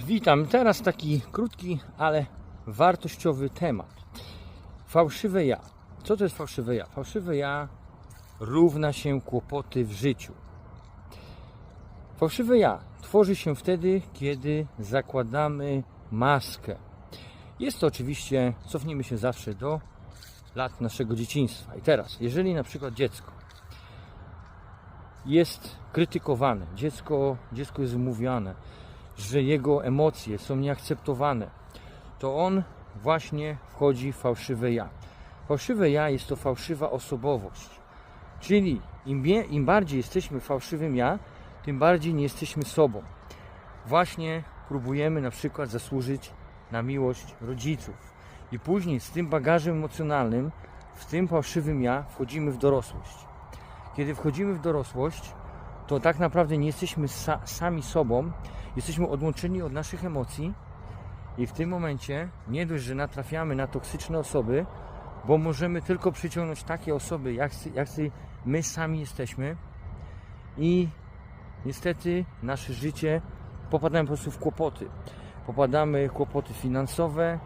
Witam. Teraz taki krótki, ale wartościowy temat. Fałszywe ja. Co to jest fałszywe ja? Fałszywe ja równa się kłopoty w życiu. Fałszywe ja tworzy się wtedy, kiedy zakładamy maskę. Jest to oczywiście, cofnijmy się zawsze do lat naszego dzieciństwa. I teraz, jeżeli na przykład dziecko jest krytykowane, dziecko, dziecko jest mówione, że jego emocje są nieakceptowane, to on właśnie wchodzi w fałszywe ja. Fałszywe ja jest to fałszywa osobowość. Czyli im, im bardziej jesteśmy fałszywym ja, tym bardziej nie jesteśmy sobą. Właśnie próbujemy na przykład zasłużyć na miłość rodziców. I później z tym bagażem emocjonalnym, w tym fałszywym ja, wchodzimy w dorosłość. Kiedy wchodzimy w dorosłość, to tak naprawdę nie jesteśmy sa- sami sobą, jesteśmy odłączeni od naszych emocji i w tym momencie nie dość, że natrafiamy na toksyczne osoby, bo możemy tylko przyciągnąć takie osoby, jak, jak my sami jesteśmy i niestety nasze życie popadamy po prostu w kłopoty. Popadamy w kłopoty finansowe,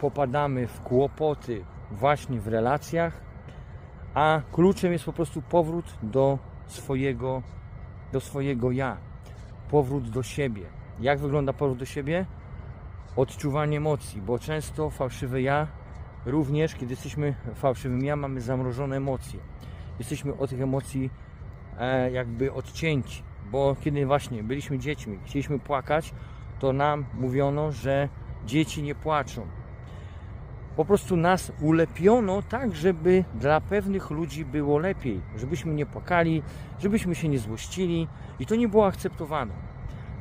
popadamy w kłopoty właśnie w relacjach, a kluczem jest po prostu powrót do swojego, do swojego ja, powrót do siebie. Jak wygląda powrót do siebie? Odczuwanie emocji, bo często fałszywe ja, również kiedy jesteśmy fałszywym ja, mamy zamrożone emocje. Jesteśmy od tych emocji e, jakby odcięci, bo kiedy właśnie byliśmy dziećmi, chcieliśmy płakać, to nam mówiono, że dzieci nie płaczą. Po prostu nas ulepiono tak, żeby dla pewnych ludzi było lepiej, żebyśmy nie płakali, żebyśmy się nie złościli i to nie było akceptowane.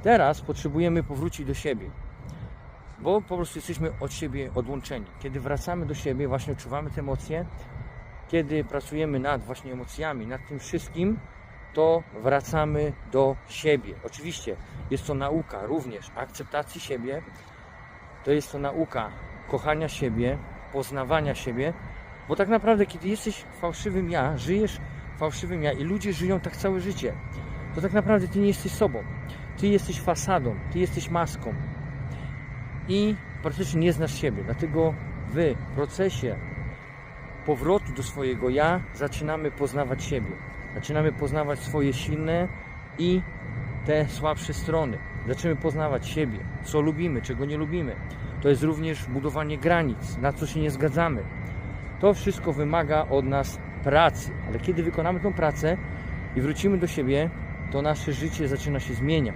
Teraz potrzebujemy powrócić do siebie, bo po prostu jesteśmy od siebie odłączeni. Kiedy wracamy do siebie, właśnie odczuwamy te emocje, kiedy pracujemy nad właśnie emocjami, nad tym wszystkim, to wracamy do siebie. Oczywiście jest to nauka również akceptacji siebie, to jest to nauka kochania siebie, poznawania siebie, bo tak naprawdę, kiedy jesteś fałszywym ja, żyjesz fałszywym ja i ludzie żyją tak całe życie, to tak naprawdę ty nie jesteś sobą. Ty jesteś fasadą, ty jesteś maską i praktycznie nie znasz siebie. Dlatego w procesie powrotu do swojego ja zaczynamy poznawać siebie. Zaczynamy poznawać swoje silne i te słabsze strony. Zaczynamy poznawać siebie, co lubimy, czego nie lubimy. To jest również budowanie granic, na co się nie zgadzamy. To wszystko wymaga od nas pracy, ale kiedy wykonamy tą pracę i wrócimy do siebie, to nasze życie zaczyna się zmieniać.